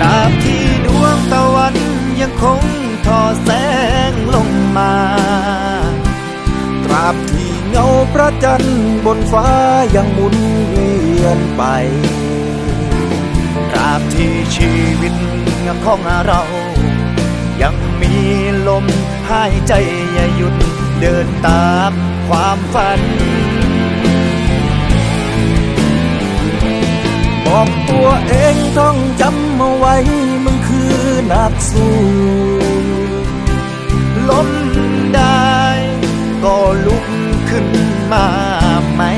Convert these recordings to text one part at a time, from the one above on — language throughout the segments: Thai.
ตราบที่ดวงตะวันยังคงทอแสงลงมา ตราบที่เงาพระจันทร์บนฟ้ายังหมุนเวียนไป ตราบที่ชีวิตของเรา ยังมีลมหายใจอย่าหยุดเดินตามความฝัน บอกตัวเองต้องจำเอาไว้มึงคือนักสู้ล้มได้ก็ลุกขึ้นมาไหม่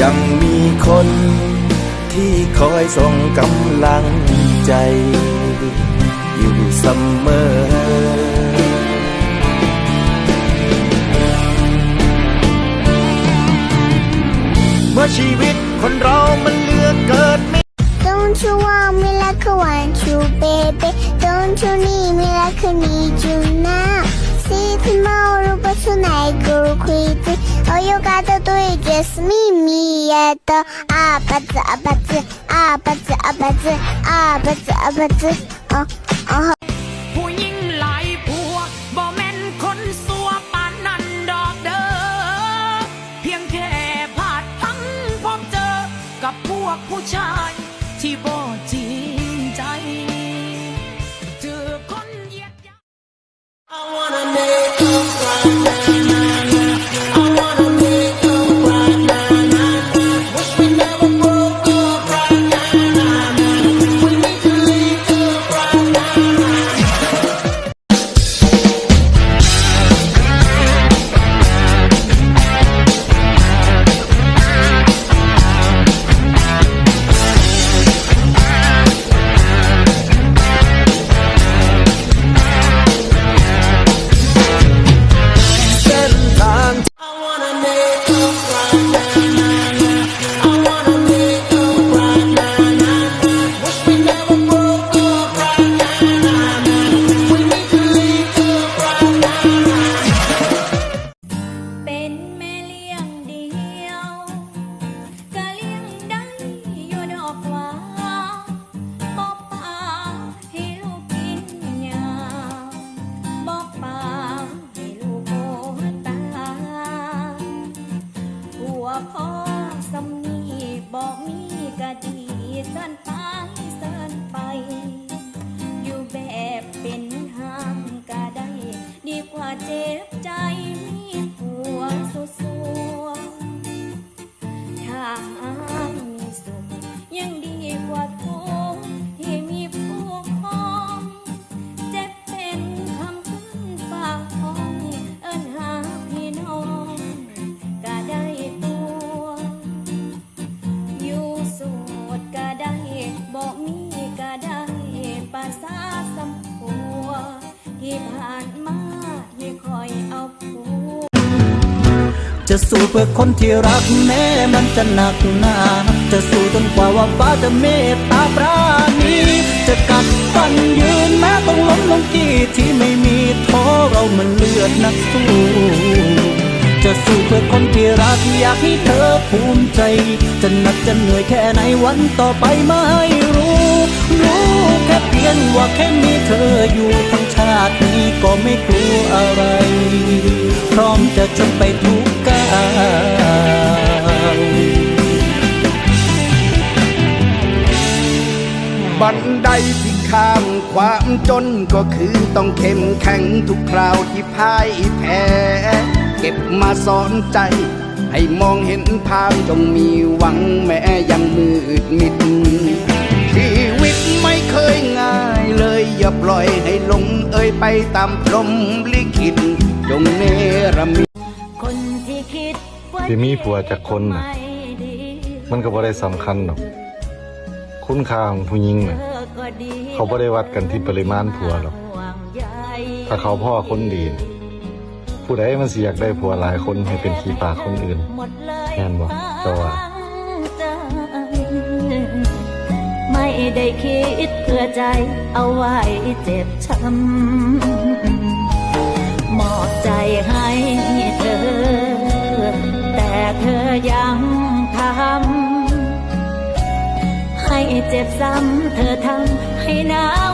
ยังมีคนที่คอยส่งกำลังใจ ชีวิต Don't you want me like I want you baby? Don't you need me like I need you now? See tomorrow but tonight go crazy. All you gotta do is just meet me at the อาบัตอาบัตอาบัตอาบัตอาบัตอาบัตอาบัตอ๋อ วกผู้ชายที่บ่จ บอกมีก็ดีสั้นไป จะสู้เพื่อคนที่รักแม้มันจะหนักหนาจะสู้จนกว่าว่าฟ้าจะเมตตาปราณีจะกัดฟันยืนแม้ต้องล้มลงที่ที่ไม่มีท้อเรามันเลือดนักสู้จะสู้เพื่อคนที่รักอยากให้เธอภูมิใจ จะหนักจะเหนื่อยแค่ไหนวันต่อไปไม่รู้ รู้แค่เพียงว่าแค่มีเธออยู่ทั้งชาตินี้ก็ไม่กลัวอะไร พร้อมจะจนไปทุกก้าว บันไดที่ข้ามความจนก็คือต้องเข้มแข็งทุกคราวที่พ่ายแพ้ เก็บมาสอนใจ ให้มองเห็นทางจงมีหวังแม้ยังมืดมิด ชีวิตไม่เคยง่ายเลยอย่าปล่อยให้หลงเอ่ยไปตามพรมลิขิตจงเนรมิต ที่มีผัวจากคนน่ะไม่ดีมันก็บ่ได้สำคัญหรอก คุณค่าของผู้หญิงน่ะเธอก็ดีเขาบ่ได้วัดกันที่ปริมาณผัวหรอกห่วงใยถ้าเขาพ่อคนดีน่ะผู้ใดมันสิอยากได้ผัวหลายคนให้เป็นขี้ปากคนอื่นหมดเลยแม่นบ่เจ้าว่าใจไม่ได้คิดเพื่อใจเอาไว้เจ็บช้ำมอบใจให้เธอแต่ เธอยังทำให้เจ็บซ้ำเธอทำให้หนาว